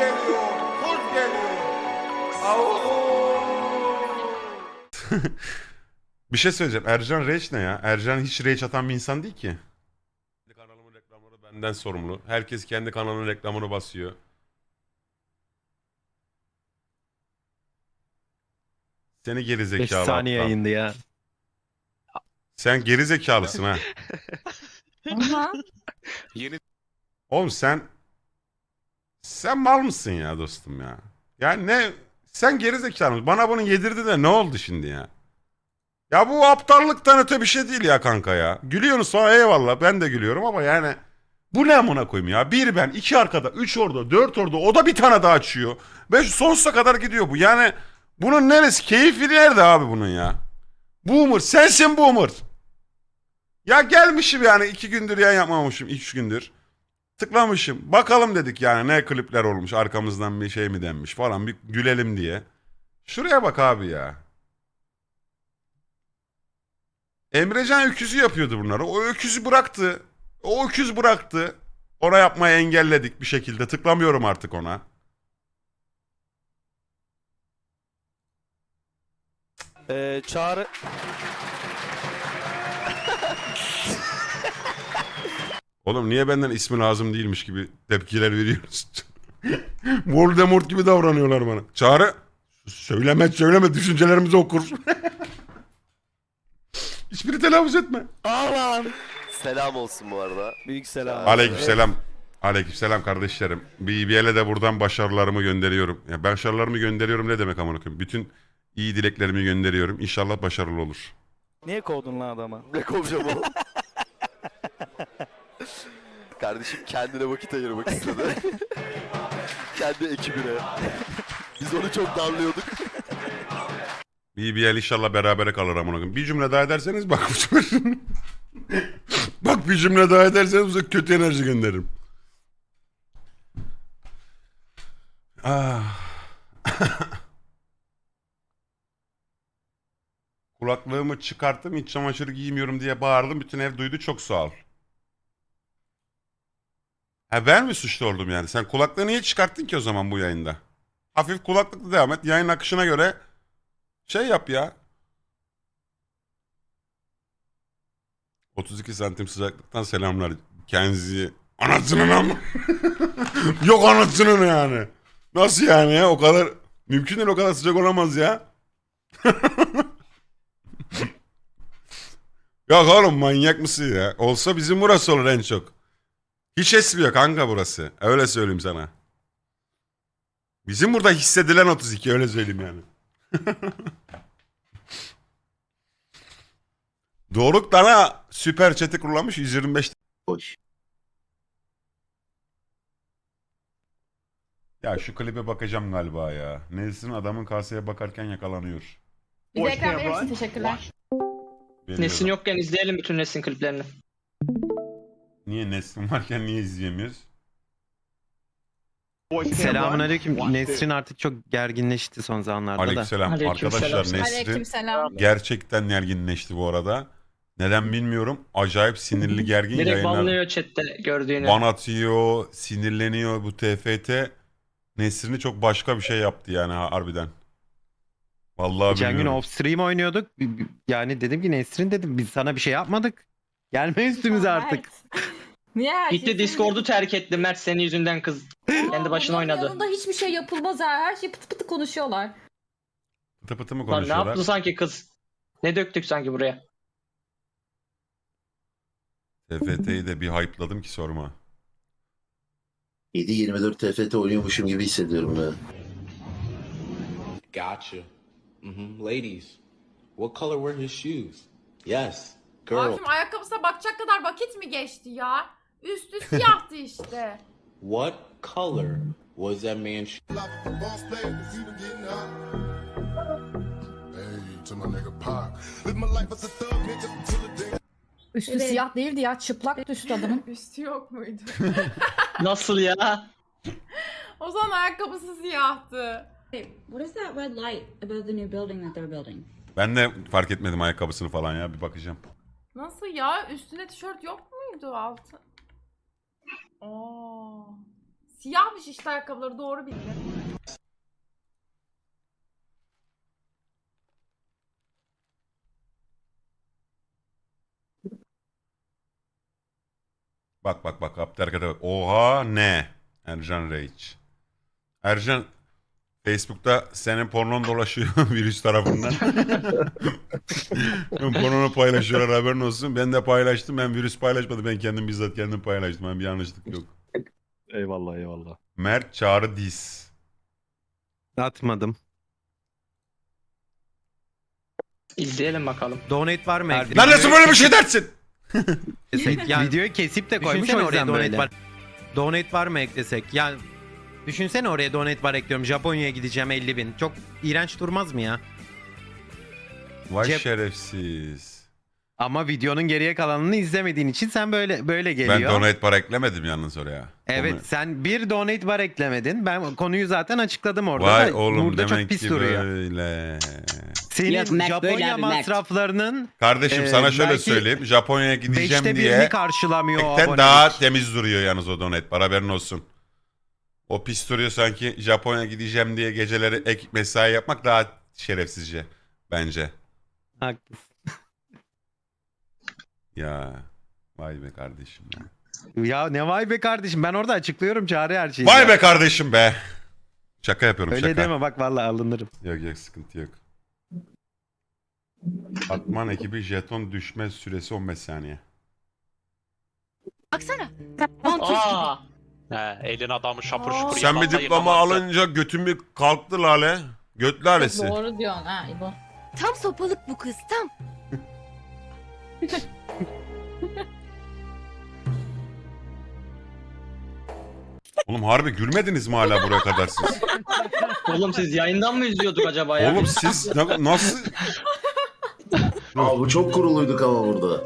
geliyor. Kuz geliyor. Bir şey söyleyeceğim. Ercan Rage ne ya? Ercan hiç Rage atan bir insan değil ki. Kanalımın reklamları benden sorumlu. Herkes kendi kanalının reklamını basıyor. Seni geri 5 zekalı. saniye aptal. yayındı ya. Sen geri zekalısın ha. Oğlum sen sen mal mısın ya dostum ya? Yani ne sen geri zekalı? Bana bunu yedirdi de ne oldu şimdi ya? Ya bu aptallıktan öte bir şey değil ya kanka ya. Gülüyorsunuz sonra eyvallah ben de gülüyorum ama yani bu ne amına koyayım ya? Bir ben, iki arkada, üç orada, dört orada, o da bir tane daha açıyor. Ve sonsuza kadar gidiyor bu. Yani bunun neresi? Keyfi nerede abi bunun ya? Boomer, sensin boomer. Ya gelmişim yani iki gündür yayın yapmamışım, üç gündür. Tıklamışım. Bakalım dedik yani ne klipler olmuş. Arkamızdan bir şey mi denmiş falan. Bir gülelim diye. Şuraya bak abi ya. Emrecan öküzü yapıyordu bunları. O öküzü bıraktı. O öküz bıraktı. Ona yapmayı engelledik bir şekilde. Tıklamıyorum artık ona. Ee, çağrı... Oğlum niye benden ismi lazım değilmiş gibi tepkiler veriyorsunuz? Voldemort gibi davranıyorlar bana. Çağrı söyleme söyleme düşüncelerimizi okur. Hiçbiri telaffuz etme. Ağlan. Selam olsun bu arada. Büyük selam. Aleykümselam. Aleykümselam kardeşlerim. BBL'e de buradan başarılarımı gönderiyorum. Ya başarılarımı gönderiyorum ne demek amına koyayım? Bütün iyi dileklerimi gönderiyorum. İnşallah başarılı olur. Niye kovdun lan adama? Ne kovacağım oğlum? Kardeşim kendine vakit ayırmak istedi. Kendi ekibine. Biz onu çok darlıyorduk. BBL inşallah berabere kalır amına koyayım. Bir cümle daha ederseniz bak Bak bir cümle daha ederseniz size kötü enerji gönderirim. Ah. Kulaklığımı çıkarttım iç çamaşırı giymiyorum diye bağırdım. Bütün ev duydu çok sağ ol. Ha ben mi suçlu oldum yani? Sen kulaklığı niye çıkarttın ki o zaman bu yayında? Hafif kulaklıkla devam et. Yayın akışına göre şey yap ya. 32 santim sıcaklıktan selamlar. Kenzi. Anasının ama. Yok anasının yani. Nasıl yani ya? O kadar mümkün değil o kadar sıcak olamaz ya. Yok oğlum manyak mısın ya? Olsa bizim burası olur en çok. Hiç esmiyor kanka burası. Öyle söyleyeyim sana. Bizim burada hissedilen 32 öyle söyleyeyim yani. Doruk Dana süper chat'i kullanmış 125. Boş. Ya şu klibe bakacağım galiba ya. Nesrin adamın kaseye bakarken yakalanıyor. Bir de ekran verir misin? Teşekkürler. Nesin yokken izleyelim bütün Nesin kliplerini. Niye Nesrin varken niye izleyemiyoruz? Selamun aleyküm. Nesrin artık çok gerginleşti son zamanlarda da. Aleykümselam. Aleykümselam. Arkadaşlar Nesrin Aleykümselam. gerçekten gerginleşti bu arada. Neden bilmiyorum. Acayip sinirli gergin Direkt yayınlar. banlıyor chatte gördüğünü. Ban atıyor, sinirleniyor bu TFT. Nesrin'i çok başka bir şey yaptı yani ha- harbiden. Vallahi Geçen gün bilmiyorum. off stream oynuyorduk. Yani dedim ki Nesrin dedim biz sana bir şey yapmadık. Gelme üstümüze artık. Niye her şey Gitti Discord'u terk etti Mert senin yüzünden kız. kendi başına Bunların oynadı. Yanında hiçbir şey yapılmaz ha. Her şey pıtı pıtı konuşuyorlar. Pıtı pıtı mı Lan ne konuşuyorlar? yaptı sanki kız? Ne döktük sanki buraya? TFT'yi de bir hype'ladım ki sorma. 7-24 TFT oynuyormuşum gibi hissediyorum ben. Gotcha. hmm Ladies, what color were his shoes? Yes, girl. Abim ayakkabısına bakacak kadar vakit mi geçti ya? Üstü siyahtı işte. What color was that man's shoes? Üstü Evet. siyah değildi ya. Çıplak düştü adamın. Üstü yok muydu? Nasıl ya? o zaman ayakkabısı siyahtı. What is that red light above the new building that they're building? Ben de fark etmedim ayakkabısını falan ya bir bakacağım. Nasıl ya? Üstünde tişört yok muydu altı? Oo. Siyah bir almış işte ayakkabıları doğru bildi. Bak bak bak harekete bak. Oha ne? Ercan Rage. Ercan Facebook'ta senin pornon dolaşıyor virüs tarafından. Pornonu paylaşıyorlar haberin olsun. Ben de paylaştım. Ben virüs paylaşmadım. Ben kendim bizzat kendim paylaştım. Ben bir yanlışlık yok. Eyvallah eyvallah. Mert Çağrı Dis. Atmadım. İzleyelim bakalım. Donate var mı? Ekle- Neredeyse böyle bir şey dersin. Yani Videoyu kesip de koymuş düşünsene o oraya yüzden donate böyle. var. Donate var mı eklesek? Yani düşünsene oraya donate var ekliyorum. Japonya'ya gideceğim 50 bin. Çok iğrenç durmaz mı ya? Vay Cep- şerefsiz. Ama videonun geriye kalanını izlemediğin için sen böyle böyle geliyor. Ben donate para eklemedim yalnız oraya. Evet Onu- sen bir donate bar eklemedin. Ben konuyu zaten açıkladım orada. Vay da. oğlum Burada demek çok pis ki duruyor. böyle. Senin Yok, Mert böyle Japonya abi, masraflarının Kardeşim Ee, sana şöyle belki söyleyeyim. Japonya'ya gideceğim beşte diye birini karşılamıyor o ekten abonelik. daha temiz duruyor yalnız o donate. Para haberin olsun. O pis duruyor sanki Japonya'ya gideceğim diye geceleri ek mesai yapmak daha şerefsizce bence. Haklısın. Ya vay be kardeşim ya. Ya ne vay be kardeşim ben orada açıklıyorum çare her şeyi. Vay be kardeşim be. Şaka yapıyorum Öyle şaka. deme bak vallahi alınırım. Yok yok sıkıntı yok. Atman ekibi jeton düşme süresi 15 saniye. Baksana. Aa, He, elin adamı şapur şupur Sen bir diploma alınca götün bir kalktı lale. Göt lalesi. Doğru diyorsun ha İbo. Tam sopalık bu kız tam. Oğlum harbi gülmediniz mi hala buraya kadar siz? oğlum siz yayından mı izliyorduk acaba ya? Oğlum siz na- nasıl? Aa bu çok kuruluyduk ama burada.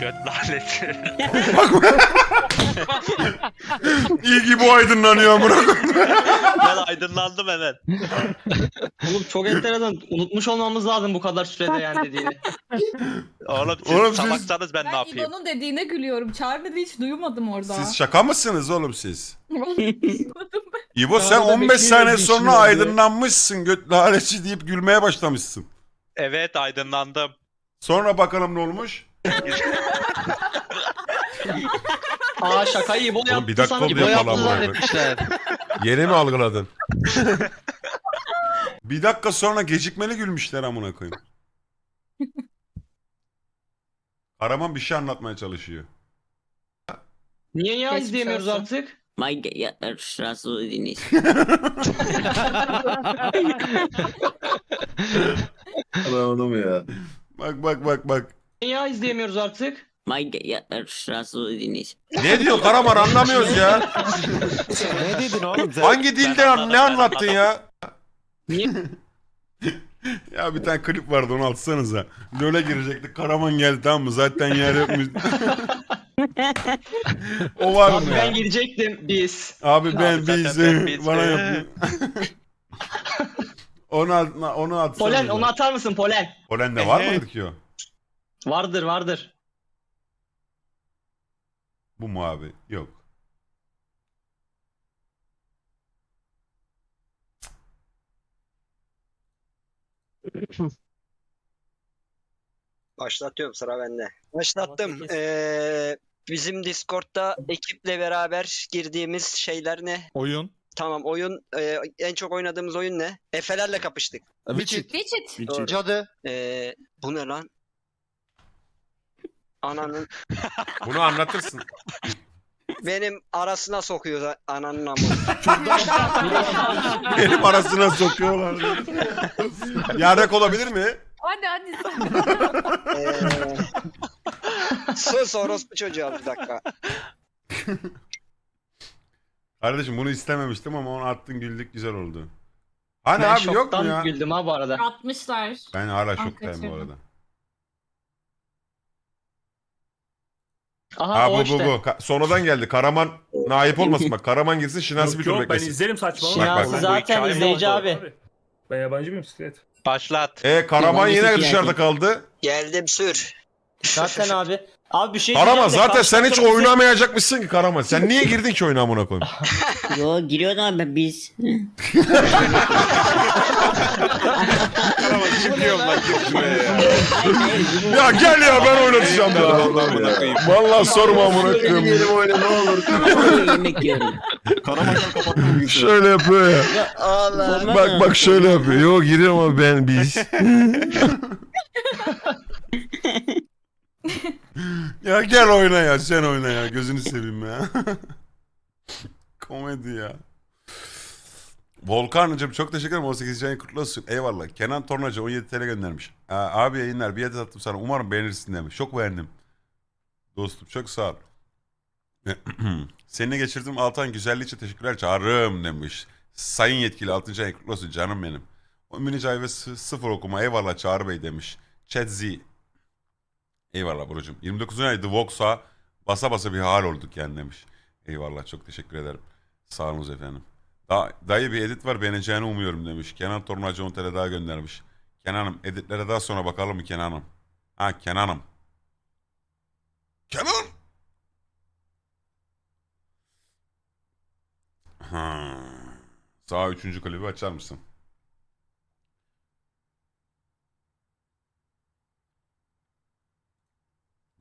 Göt laneti. İyi ki bu aydınlanıyor amına koyayım. ben aydınlandım hemen. Oğlum çok enteresan. Unutmuş olmamız lazım bu kadar sürede yani dediğini. Oğlum siz Oğlum siz- salaksanız ben, ne Ben yapayım? İbo'nun dediğine gülüyorum. Çağrı'da hiç duymadım orada. Siz şaka mısınız oğlum siz? Duymadım ben. İbo sen Arada 15 saniye bekliyorum, sonra işim aydınlanmışsın göt lalesi deyip gülmeye başlamışsın. Evet aydınlandım. Sonra bakalım ne olmuş? Aa şakayı İbo yaptı bir dakika oldu İbo ya yaptı zannetmişler. Yeni mi algıladın? bir dakika sonra gecikmeli gülmüşler amına koyayım. Karaman bir şey anlatmaya çalışıyor. Niye ya Geçmiş izleyemiyoruz olsun. artık? My God, Straße Deniz. Anladım ya. Bak bak bak bak. Niye ya izleyemiyoruz artık? My God, Straße Deniz. Ne diyor Karaman anlamıyoruz ya. ne dedin oğlum sen? Hangi dilde anladım, ne ben anlattın ya? Niye? Ya bir tane klip vardı onu atsanıza. LoL'e girecektik. Karaman geldi tamam mı? Zaten yer yokmuş. o var Abi mı ben ya? girecektim biz. Abi ben Abi zaten biz ben biz bana be. yapıyor. onu at, onu atsanıza. Polen onu atar mısın Polen? Polen'de var Ehe. mıydı ki o? Vardır vardır. Bu mu abi? Yok. Başlatıyorum sıra bende. Başlattım. Ee, bizim Discord'da ekiple beraber girdiğimiz şeyler ne? Oyun. Tamam oyun ee, en çok oynadığımız oyun ne? Efelerle kapıştık. Geçit. Doğru. Cadı. Ee, bu ne lan? Ananın Bunu anlatırsın. benim arasına sokuyor ananın amı. Benim arasına sokuyorlar. Yarrak olabilir mi? Hadi hadi. Ee, sus orospu çocuğu bir dakika. Kardeşim bunu istememiştim ama onu attın güldük güzel oldu. Hani ben abi yok mu şoktan ya? güldüm ha bu arada. Atmışlar. Ben hala Ah, şoktayım bu kaçırdım. arada. Aha Ha o bu bu işte. bu. Ka- sonradan geldi. Karaman naip olmasın bak. Karaman girsin Şinasi bir tur beklesin. izlerim saçmalama. Bak, bak. Şinasi zaten hikaye izleyici oldu. abi. Ben yabancı mıyım siklet? Başlat. E Karaman yine siki dışarıda yani. kaldı. Geldim sür. Zaten abi Abi bir şey Karama diyeceğim de zaten karşı sen hiç takım bize- oynamayacakmışsın ki Karama. Sen niye girdin ki oyuna amına koyayım? Yo giriyordu abi biz. Karama çıkıyorum lan şuraya ya. ya gel ya ben oynatacağım ya. Vallahi sorma amına Şöyle koyayım. gidelim oyna ne olur. Yemek yiyorum. Karamanlar kapattım bilgisayarı. Şöyle yapıyor ya. Allah. Bak bak şöyle yapıyor. Yo giriyorum ama ben biz. ya gel oyna ya sen oyna ya gözünü seveyim ya. Komedi ya. Volkan'cığım çok teşekkür ederim. 18. ayın kutlu olsun. Eyvallah. Kenan Tornacı 17 TL göndermiş. Aa, abi yayınlar bir hediye attım sana. Umarım beğenirsin demiş. Çok beğendim. Dostum çok sağ ol. Seninle geçirdiğim 6 ay güzelliği için teşekkürler. Çağrım demiş. Sayın yetkili 6. ayın kutlu olsun canım benim. O mini ay ve sı- sıfır okuma. Eyvallah Çağrı Bey demiş. Chat. Eyvallah Burcu'm. 29. ay The Vox'a basa basa bir hal olduk yani demiş. Eyvallah çok teşekkür ederim. Sağ olunuz efendim. Da, dayı bir edit var beğeneceğini umuyorum demiş. Kenan Tornacı 10 TL daha göndermiş. Kenan'ım editlere daha sonra bakalım mı Kenan'ım? Ha Kenan'ım. Kenan! Ha. Sağ üçüncü klibi açar mısın?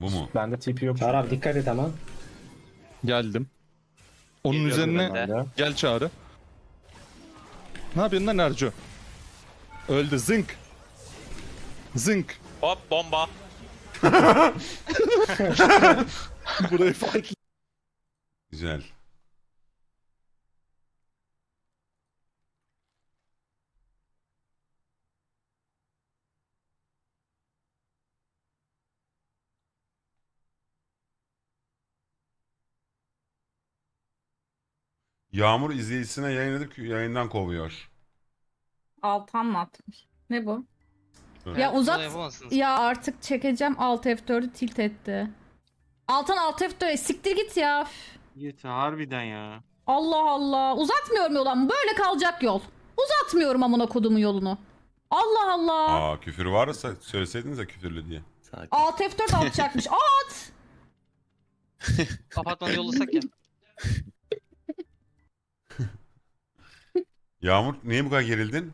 Bu mu? Bende TP yok. Çağrı abi dikkat et ama. Geldim. Onun Geliyorum üzerine de. gel çağrı. Ne yapıyorsun lan Erco? Öldü zınk. Zınk. Hop bomba. Burayı fark Güzel. Yağmur izleyicisine yayın edip yayından kovuyor. Altan mı atmış? Ne bu? Evet. Ya uzat. Ya artık çekeceğim. Alt F4'ü tilt etti. Altan Alt F4'e siktir git ya. Git harbiden ya. Allah Allah. Uzatmıyorum yolu Böyle kalacak yol. Uzatmıyorum amına kodumun yolunu. Allah Allah. Aa küfür varsa söyleseydiniz ya küfürlü diye. Alt F4 atacakmış. At. Kapatmanı yollasak ya. Yağmur niye bu kadar gerildin?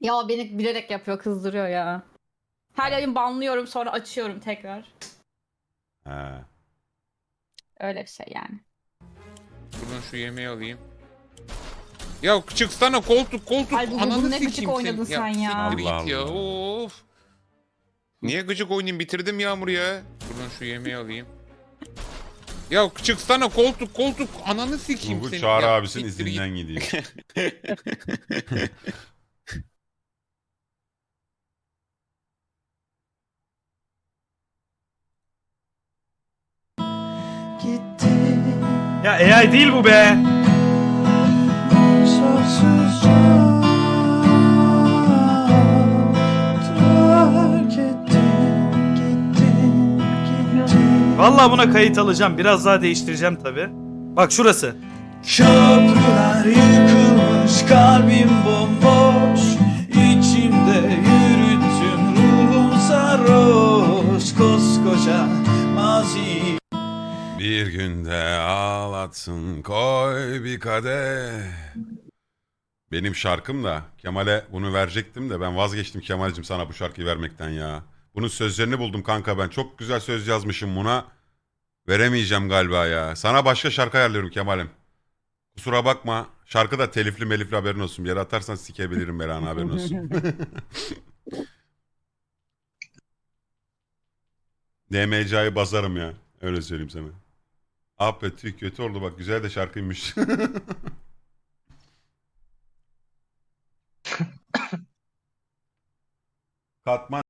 Ya beni bilerek yapıyor kızdırıyor ya. Her yayın banlıyorum sonra açıyorum tekrar. He. Öyle bir şey yani. Buradan şu yemeği alayım. Ya çıksana koltuk koltuk. Ay bu- Ananı ne gıcık sikeyim oynadın seni. sen ya. siktir Allah git ya Allah. of. Niye gıcık oynayayım bitirdim Yağmur ya. Buradan şu yemeği alayım. Ya çıksana koltuk koltuk. Ananı sikeyim Bu seni. Çağrı Ya abisinin siktir git. izinden gidiyor. Ya AI değil bu be. Vallahi buna kayıt alacağım. Biraz daha değiştireceğim tabi. Bak şurası. Köprüler yıkılmış kalbim bomboş İçimde yürüttüm ruhum sarhoş Koskoca mazi Bir günde ağlatsın koy bir kadeh. Benim şarkım da Kemal'e bunu verecektim de ben vazgeçtim Kemal'cim sana bu şarkıyı vermekten ya. Bunun sözlerini buldum kanka ben. Çok güzel söz yazmışım buna. Veremeyeceğim galiba ya. Sana başka şarkı ayarlıyorum Kemal'im. Kusura bakma. Şarkı da telifli melifli haberin olsun. Bir yere atarsan sikebilirim belanı haberin olsun. DMC'yi basarım ya. Öyle söyleyeyim sana. Ah be tüh kötü oldu bak güzel de şarkıymış. Katman.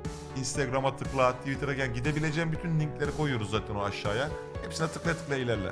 Instagram'a tıkla, Twitter'a gel. Gidebileceğin bütün linkleri koyuyoruz zaten o aşağıya. Hepsine tıkla tıkla ilerle.